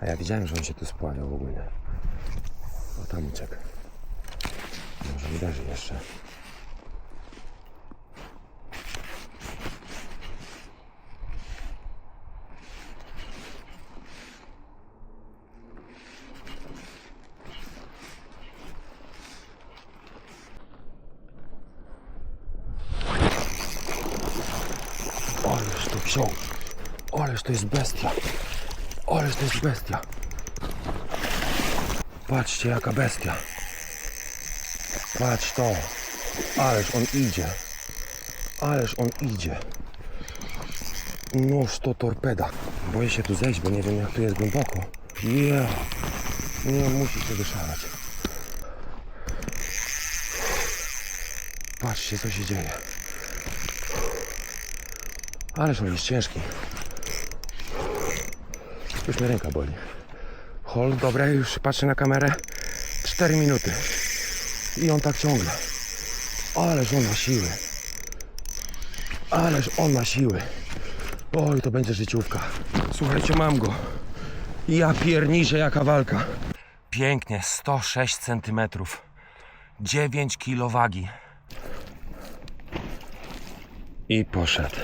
A ja widziałem, że on się tu spławiał w ogóle. O, tam uciekł. Może uderzy jeszcze. Ależ. Ależ to jest bestia. Ależ to jest bestia. Patrzcie jaka bestia. Patrz to. Ależ on idzie. Ależ on idzie. Noż to torpeda. Boję się tu zejść, bo nie wiem jak tu jest głęboko. Nie. Nie musi się wyszalać. Patrzcie co się dzieje. Ależ on jest ciężki. Już mnie ręka boli. Hold, dobre, już patrzę na kamerę. 4 minuty. I on tak ciągle. Ależ on ma siły. Ależ on ma siły. Oj, to będzie życiówka. Słuchajcie, mam go. Ja pierniczę jaka walka. Pięknie, 106 centymetrów. 9 kilo wagi. I poszedł.